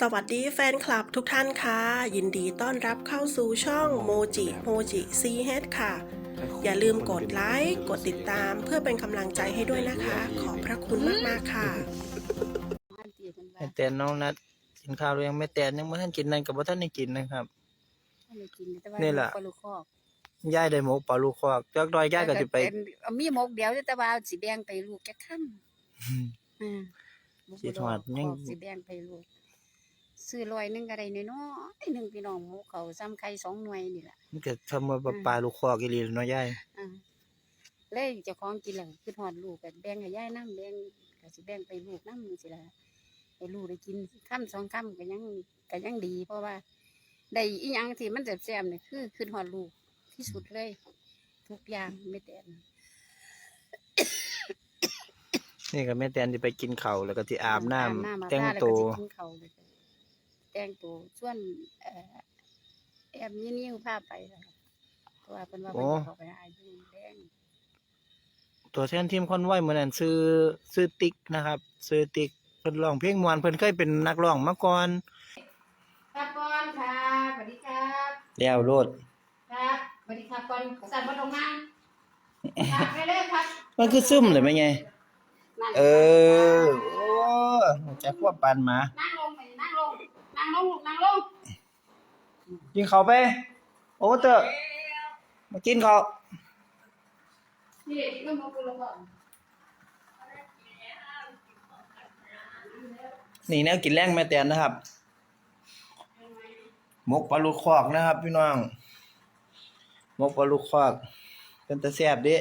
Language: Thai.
สวัสดีแฟนคลับทุกท่านค่ะ ยินดีต้อนรับเข้าสู่ช่องโมจิโมจิซีเฮดค่ะ อย่าลืมกดไลค์กดติดตามเพื่อเป็นกำลังใจให้ด้วยนะคะ ขอบพระคุณมาก ๆ ค่ะอันตีเพิ่นว่าแม่แตนน้องนัดกินข้าวหรือยังแม่แตนยังบ่ทันกินนั่นกับบ่ทันได้กินนะครับอันนี้กินแต่ว่านี่ล่ะปลาลูกคอกยายได้หมกปลาลูกคอกจักดอยยายก็สิไปแต่เอามีหมกเดียวแต่ว่าสิแบ่งไปลูกแค่ค่ำอืมหมกคิดฮอดยัง สิแบ่งไปลูก ซื้อร้อยหนึงก็ได้น้อยๆหนึงพี่น้องหมูเขาซ้ำไข่สองหน่วยนี่ล่ะมันก็ทำว่าปลาลูกคอกอีหลีเนาะยายอ่าเลยเจ้าของกินแล้วคือฮอดลูกก็แบ่งให้ยายนำแบ่งก็สิแบ่งไปลูกนำจังซี่ล่ะให้ลูกได้กินค่ำสองค่ำก็ยังก็ยังดี เพราะว่าได้อีหยังที่มันแซ่บๆนี่คือคือฮอดลูกที่สุดเลย ทุกอย่างไม่แต่น นี่ก็แม่แตนสิไปกินข้าวแล้วก็สิอาบน้ำมาแต่งผ้าล้วตัก็วสิกินข้าวเลยจ้ะ แต่งตัวส่วนเอ่อแอบยี่นิ้วผ้าไปแล้วครับเพราะว่าเป็นว่าเป็นจะเข้าไปหาอายุแดงตัวแทนทีมคอนไว้มื้อนั้นซื้อซื้อติ๊กนะครับ ซื้อติ๊กเพิ่นร้องเพลงม่วนเพิ่นเคยเป็นนักร้องมาก่อนครับก่อนค่ะสวัสดีครับแล้วโลดครับสวัสดีครับก่อนขอสั่นบ่ลงมาครับไปเลยครับมันคือซึมเลยแม่ไงนั่งเออโอ้จักว่าปานหมานั่งลงไปนั่งลง นั่งลงลูกนั่งลงกินข้าวไป โอ้เตอะมากินข้าวนี่เรื่องของกูลงก่อนนี่แนวกินแรงแม่แตนนะครับหมกปลาลูกคอกนะครับ พี่น้องหมกปลาลูกคอกเป็นตะแซ่บเดิ